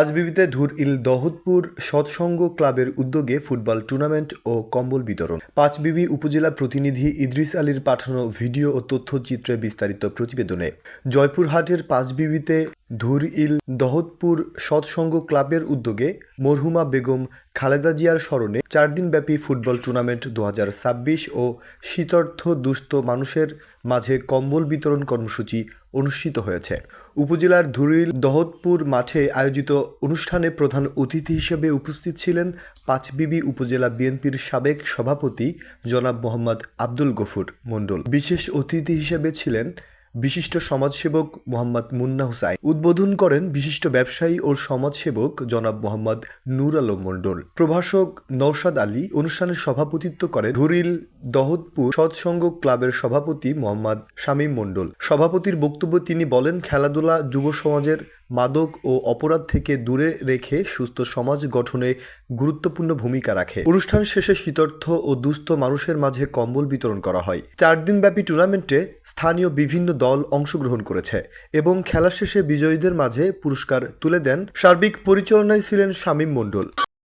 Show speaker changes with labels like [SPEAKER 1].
[SPEAKER 1] রাজবিবিতে ধুর ইল দহদপুর সৎসঙ্গ ক্লাবের উদ্যোগে ফুটবল টুর্নামেন্ট ও কম্বল বিতরণ। পাঁচবিবি উপজেলা প্রতিনিধি ইদ্রিস আলীর পাঠানো ভিডিও ও তথ্যচিত্রে বিস্তারিত প্রতিবেদনে। জয়পুরহাটের পাঁচবিবিতে ধুর ইল দহদপুর সৎসঙ্গ ক্লাবের উদ্যোগে মরহুমা বেগম খালেদা জিয়ার স্মরণে চার দিনব্যাপী ফুটবল টুর্নামেন্ট দু হাজার ছাব্বিশ ও শীতার্থ দুস্থ মানুষের মাঝে কম্বল বিতরণ কর্মসূচি অনুষ্ঠিত হয়েছে। উপজেলার ধুরিল দহদপুর মাঠে আয়োজিত অনুষ্ঠানে প্রধান অতিথি হিসেবে উপস্থিত ছিলেন পাঁচবিবি উপজেলা বিএনপির সাবেক সভাপতি জনাব মোহাম্মদ আব্দুল গফুর মণ্ডল। বিশেষ অতিথি হিসেবে ছিলেন বিশিষ্ট সমাজসেবক মোহাম্মদ মুন্না হুসাইন। উদ্বোধন করেন বিশিষ্ট ব্যবসায়ী ও সমাজসেবক জনাব মোহাম্মদ নূর আলম মণ্ডল। প্রভাষক নৌশাদ আলী অনুষ্ঠানের সভাপতিত্ব করেন ধুরিল দহদপুর সৎসঙ্গ ক্লাবের সভাপতি মোহাম্মদ শামীম মণ্ডল। সভাপতির বক্তব্য তিনি বলেন, খেলাধুলা যুব সমাজের মাদক ও অপরাধ থেকে দূরে রেখে সুস্থ সমাজ গঠনে গুরুত্বপূর্ণ ভূমিকা রাখে। অনুষ্ঠান শেষে শীতার্থ ও দুস্থ মানুষের মাঝে কম্বল বিতরণ করা হয়। চার দিনব্যাপী টুর্নামেন্টে স্থানীয় বিভিন্ন দল অংশগ্রহণ করেছে এবং খেলা শেষে বিজয়ীদের মাঝে পুরস্কার তুলে দেন সার্বিক পরিচালনায় ছিলেন শামীম মণ্ডল।